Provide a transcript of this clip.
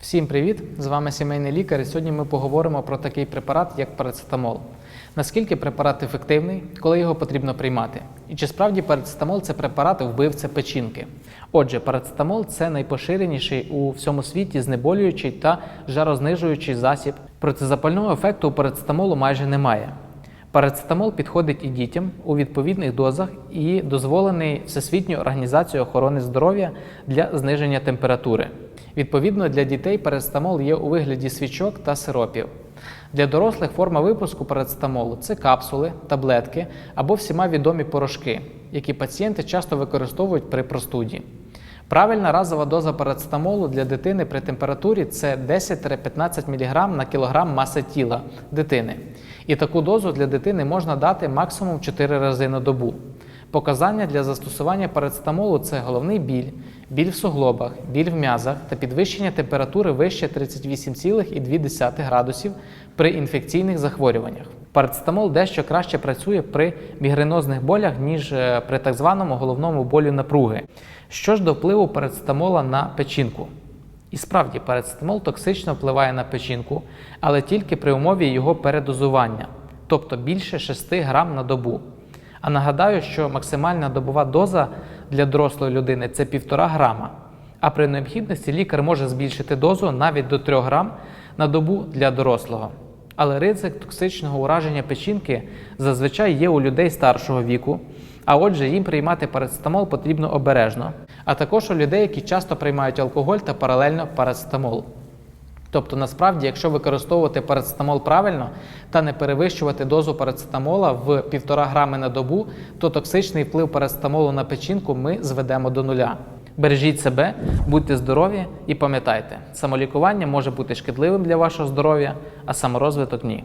Всім привіт! З вами сімейний лікар. І сьогодні ми поговоримо про такий препарат, як парацетамол. Наскільки препарат ефективний, коли його потрібно приймати? І чи справді парацетамол це препарат вбивця печінки? Отже, парацетамол це найпоширеніший у всьому світі знеболюючий та жарознижуючий засіб. Протизапального ефекту у парацетамолу майже немає. Парацетамол підходить і дітям у відповідних дозах і дозволений Всесвітньою організацією охорони здоров'я для зниження температури. Відповідно, для дітей парацетамол є у вигляді свічок та сиропів. Для дорослих форма випуску парацетамолу це капсули, таблетки або всіма відомі порошки, які пацієнти часто використовують при простуді. Правильна разова доза парацетамолу для дитини при температурі це 10-15 мг на кілограм маси тіла дитини. І таку дозу для дитини можна дати максимум 4 рази на добу. Показання для застосування парацетамолу це головний біль, біль в суглобах, біль в м'язах та підвищення температури вище 38,2 градусів при інфекційних захворюваннях. Парацетамол дещо краще працює при мігренозних болях, ніж е, при так званому головному болю напруги. Що ж до впливу парацетамола на печінку? І справді, парацетамол токсично впливає на печінку, але тільки при умові його передозування, тобто більше 6 грам на добу. А нагадаю, що максимальна добова доза для дорослої людини це 1,5 грама. А при необхідності лікар може збільшити дозу навіть до 3 грам на добу для дорослого. Але ризик токсичного ураження печінки зазвичай є у людей старшого віку, а отже, їм приймати парацетамол потрібно обережно, а також у людей, які часто приймають алкоголь та паралельно парацетамол. Тобто, насправді, якщо використовувати парацетамол правильно та не перевищувати дозу парацетамола в 1,5 грами на добу, то токсичний вплив парацетамолу на печінку ми зведемо до нуля. Бережіть себе, будьте здорові і пам'ятайте, самолікування може бути шкідливим для вашого здоров'я, а саморозвиток ні.